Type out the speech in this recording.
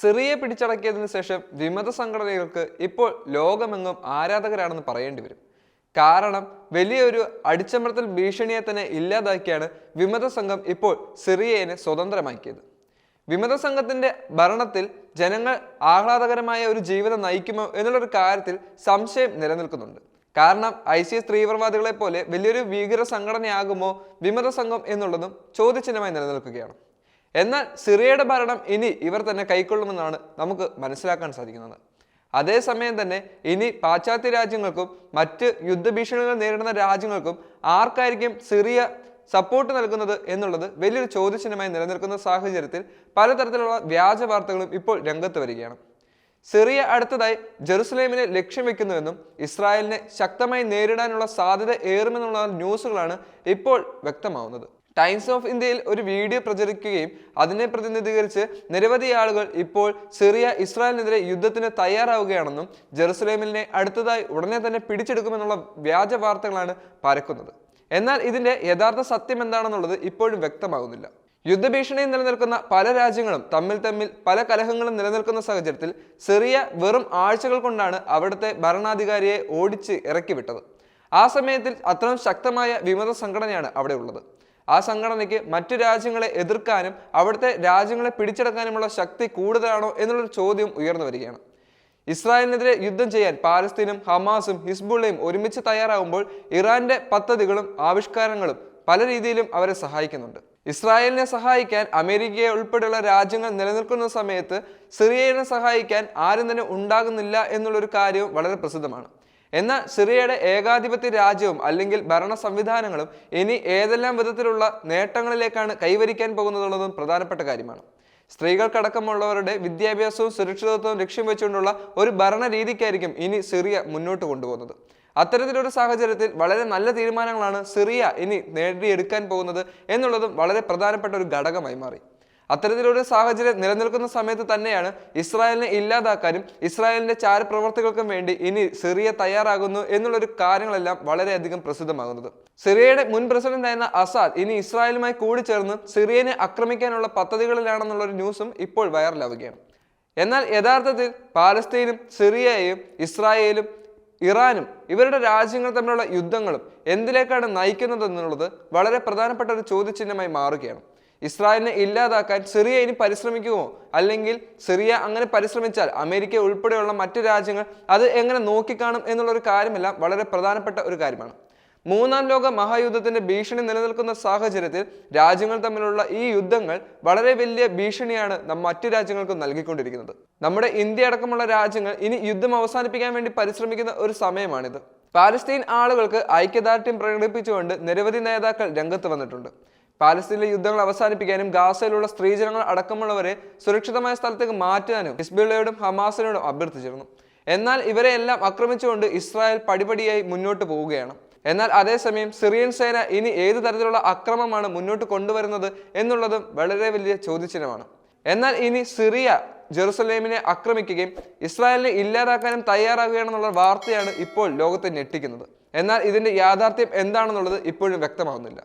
സിറിയെ പിടിച്ചടക്കിയതിനു ശേഷം വിമത സംഘടനകൾക്ക് ഇപ്പോൾ ലോകമെങ്ങും ആരാധകരാണെന്ന് പറയേണ്ടി വരും. കാരണം വലിയൊരു അടിച്ചമർത്തൽ ഭീഷണിയെ തന്നെ ഇല്ലാതാക്കിയാണ് വിമത സംഘം ഇപ്പോൾ സിറിയയെ സ്വതന്ത്രമാക്കിയത്. വിമത സംഘത്തിന്റെ ഭരണത്തിൽ ജനങ്ങൾ ആഹ്ലാദകരമായ ഒരു ജീവിതം നയിക്കുമോ എന്നുള്ളൊരു കാര്യത്തിൽ സംശയം നിലനിൽക്കുന്നുണ്ട്. കാരണം ഐ സി എസ് തീവ്രവാദികളെ പോലെ വലിയൊരു ഭീകര സംഘടനയാകുമോ വിമത സംഘം എന്നുള്ളതും ചോദ്യചിഹ്നമായി നിലനിൽക്കുകയാണ്. എന്നാൽ സിറിയയുടെ ഭരണം ഇനി ഇവർ തന്നെ കൈക്കൊള്ളുമെന്നാണ് നമുക്ക് മനസ്സിലാക്കാൻ സാധിക്കുന്നത്. അതേസമയം തന്നെ ഇനി പാശ്ചാത്യ രാജ്യങ്ങൾക്കും മറ്റ് യുദ്ധഭീഷണികൾ നേരിടുന്ന രാജ്യങ്ങൾക്കും ആർക്കായിരിക്കും സിറിയ സപ്പോർട്ട് നൽകുന്നത് എന്നുള്ളത് വലിയൊരു ചോദ്യചിഹ്നമായി നിലനിൽക്കുന്ന സാഹചര്യത്തിൽ പലതരത്തിലുള്ള വ്യാജ വാർത്തകളും ഇപ്പോൾ രംഗത്ത് വരികയാണ്. സിറിയ അടുത്തതായി ജെറുസലേമിനെ ലക്ഷ്യം വെക്കുന്നുവെന്നും ഇസ്രായേലിനെ ശക്തമായി നേരിടാനുള്ള സാധ്യത ഏറുമെന്നുള്ള ന്യൂസുകളാണ് ഇപ്പോൾ വ്യക്തമാവുന്നത്. ടൈംസ് ഓഫ് ഇന്ത്യയിൽ ഒരു വീഡിയോ പ്രചരിക്കുകയും അതിനെ പ്രതിനിധീകരിച്ച് നിരവധി ആളുകൾ ഇപ്പോൾ സിറിയ ഇസ്രായേലിനെതിരെ യുദ്ധത്തിന് തയ്യാറാവുകയാണെന്നും ജെറുസലേമിനെ അടുത്തതായി ഉടനെ തന്നെ പിടിച്ചെടുക്കുമെന്നുള്ള വ്യാജ വാർത്തകളാണ് പരക്കുന്നത്. എന്നാൽ ഇതിന്റെ യഥാർത്ഥ സത്യം എന്താണെന്നുള്ളത് ഇപ്പോഴും വ്യക്തമാകുന്നില്ല. യുദ്ധഭീഷണി നിലനിൽക്കുന്ന പല രാജ്യങ്ങളും തമ്മിൽ തമ്മിൽ പല കലഹങ്ങളും നിലനിൽക്കുന്ന സാഹചര്യത്തിൽ സിറിയ വെറും ആഴ്ചകൾ കൊണ്ടാണ് അവിടുത്തെ ഭരണാധികാരിയെ ഓടിച്ച് ഇറക്കിവിട്ടത്. ആ സമയത്തിൽ അത്രയും ശക്തമായ വിമത സംഘടനയാണ് അവിടെ ഉള്ളത്. ആ സംഘടനയ്ക്ക് മറ്റു രാജ്യങ്ങളെ എതിർക്കാനും അവിടുത്തെ രാജ്യങ്ങളെ പിടിച്ചെടുക്കാനുമുള്ള ശക്തി കൂടുതലാണോ എന്നുള്ളൊരു ചോദ്യം ഉയർന്നു വരികയാണ്. ഇസ്രായേലിനെതിരെ യുദ്ധം ചെയ്യാൻ പാലസ്തീനും ഹമാസും ഹിസ്ബുള്ളയും ഒരുമിച്ച് തയ്യാറാകുമ്പോൾ ഇറാന്റെ പദ്ധതികളും ആവിഷ്കാരങ്ങളും പല രീതിയിലും അവരെ സഹായിക്കുന്നുണ്ട്. ഇസ്രായേലിനെ സഹായിക്കാൻ അമേരിക്കയെ ഉൾപ്പെടെയുള്ള രാജ്യങ്ങൾ നിലനിൽക്കുന്ന സമയത്ത് സിറിയയെ സഹായിക്കാൻ ആരും തന്നെ ഉണ്ടാകുന്നില്ല എന്നുള്ളൊരു കാര്യവും വളരെ പ്രസിദ്ധമാണ്. എന്നാൽ സിറിയയുടെ ഏകാധിപത്യ രാജ്യവും അല്ലെങ്കിൽ ഭരണ സംവിധാനങ്ങളും ഇനി ഏതെല്ലാം വിധത്തിലുള്ള നേട്ടങ്ങളിലേക്കാണ് കൈവരിക്കാൻ പോകുന്നതുള്ളതും പ്രധാനപ്പെട്ട കാര്യമാണ്. സ്ത്രീകൾക്കടക്കമുള്ളവരുടെ വിദ്യാഭ്യാസവും സുരക്ഷിതത്വവും ലക്ഷ്യം വെച്ചുകൊണ്ടുള്ള ഒരു ഭരണ രീതിക്കായിരിക്കും ഇനി സിറിയ മുന്നോട്ട് കൊണ്ടുപോകുന്നത്. അത്തരത്തിലൊരു സാഹചര്യത്തിൽ വളരെ നല്ല തീരുമാനങ്ങളാണ് സിറിയ ഇനി നേടിയെടുക്കാൻ പോകുന്നത് എന്നുള്ളതും വളരെ പ്രധാനപ്പെട്ട ഒരു ഘടകമായി മാറി. അത്തരത്തിലൊരു സാഹചര്യം നിലനിൽക്കുന്ന സമയത്ത് തന്നെയാണ് ഇസ്രായേലിനെ ഇല്ലാതാക്കാനും ഇസ്രായേലിന്റെ ചാരപ്രവർത്തികൾക്കും വേണ്ടി ഇനി സിറിയ തയ്യാറാകുന്നു എന്നുള്ളൊരു കാര്യങ്ങളെല്ലാം വളരെയധികം പ്രസിദ്ധമാകുന്നത്. സിറിയയുടെ മുൻ പ്രസിഡന്റ് ആയിരുന്ന അസാദ് ഇനി ഇസ്രായേലുമായി കൂടിച്ചേർന്ന് സിറിയനെ ആക്രമിക്കാനുള്ള പദ്ധതികളിലാണെന്നുള്ള ഒരു ന്യൂസും ഇപ്പോൾ വൈറലാവുകയാണ്. എന്നാൽ യഥാർത്ഥത്തിൽ പാലസ്തീനും സിറിയയും ഇസ്രായേലും ഇറാനും ഇവരുടെ രാജ്യങ്ങൾ തമ്മിലുള്ള യുദ്ധങ്ങളും എന്തിലേക്കാണ് നയിക്കുന്നത് എന്നുള്ളത് വളരെ പ്രധാനപ്പെട്ട ഒരു ചോദ്യചിഹ്നമായി മാറുകയാണ്. ഇസ്രായേലിനെ ഇല്ലാതാക്കാൻ സിറിയ ഇനി പരിശ്രമിക്കുമോ? അല്ലെങ്കിൽ സിറിയ അങ്ങനെ പരിശ്രമിച്ചാൽ അമേരിക്ക ഉൾപ്പെടെയുള്ള മറ്റു രാജ്യങ്ങൾ അത് എങ്ങനെ നോക്കിക്കാണും എന്നുള്ളൊരു കാര്യമെല്ലാം വളരെ പ്രധാനപ്പെട്ട ഒരു കാര്യമാണ്. മൂന്നാം ലോക മഹായുദ്ധത്തിന്റെ ഭീഷണി നിലനിൽക്കുന്ന സാഹചര്യത്തിൽ രാജ്യങ്ങൾ തമ്മിലുള്ള ഈ യുദ്ധങ്ങൾ വളരെ വലിയ ഭീഷണിയാണ് നാം മറ്റു രാജ്യങ്ങൾക്ക് നൽകിക്കൊണ്ടിരിക്കുന്നത്. നമ്മുടെ ഇന്ത്യ അടക്കമുള്ള രാജ്യങ്ങൾ ഇനി യുദ്ധം അവസാനിപ്പിക്കാൻ വേണ്ടി പരിശ്രമിക്കുന്ന ഒരു സമയമാണിത്. പാലസ്തീൻ ആളുകൾക്ക് ഐക്യദാർഢ്യം പ്രകടിപ്പിച്ചുകൊണ്ട് നിരവധി നേതാക്കൾ രംഗത്ത് വന്നിട്ടുണ്ട്. പാലസ്തീനിലെ യുദ്ധങ്ങൾ അവസാനിപ്പിക്കാനും ഗാസയിലുള്ള സ്ത്രീജനങ്ങൾ അടക്കമുള്ളവരെ സുരക്ഷിതമായ സ്ഥലത്തേക്ക് മാറ്റാനും ഹിസ്ബുള്ളയോടും ഹമാസിനോടും അഭ്യർത്ഥിച്ചിരുന്നു. എന്നാൽ ഇവരെ എല്ലാം ആക്രമിച്ചുകൊണ്ട് ഇസ്രായേൽ പടിപടിയായി മുന്നോട്ട് പോവുകയാണ്. എന്നാൽ അതേസമയം സിറിയൻ സേന ഇനി ഏത് തരത്തിലുള്ള അക്രമമാണ് മുന്നോട്ട് കൊണ്ടുവരുന്നത് എന്നുള്ളതും വളരെ വലിയ ചോദ്യചിഹ്നമാണ്. എന്നാൽ ഇനി സിറിയ ജെറുസലേമിനെ ആക്രമിക്കുകയും ഇസ്രായേലിനെ ഇല്ലാതാക്കാനും തയ്യാറാകുകയാണെന്നുള്ള വാർത്തയാണ് ഇപ്പോൾ ലോകത്തെ ഞെട്ടിക്കുന്നത്. എന്നാൽ ഇതിന്റെ യാഥാർത്ഥ്യം എന്താണെന്നുള്ളത് ഇപ്പോഴും വ്യക്തമാവുന്നില്ല.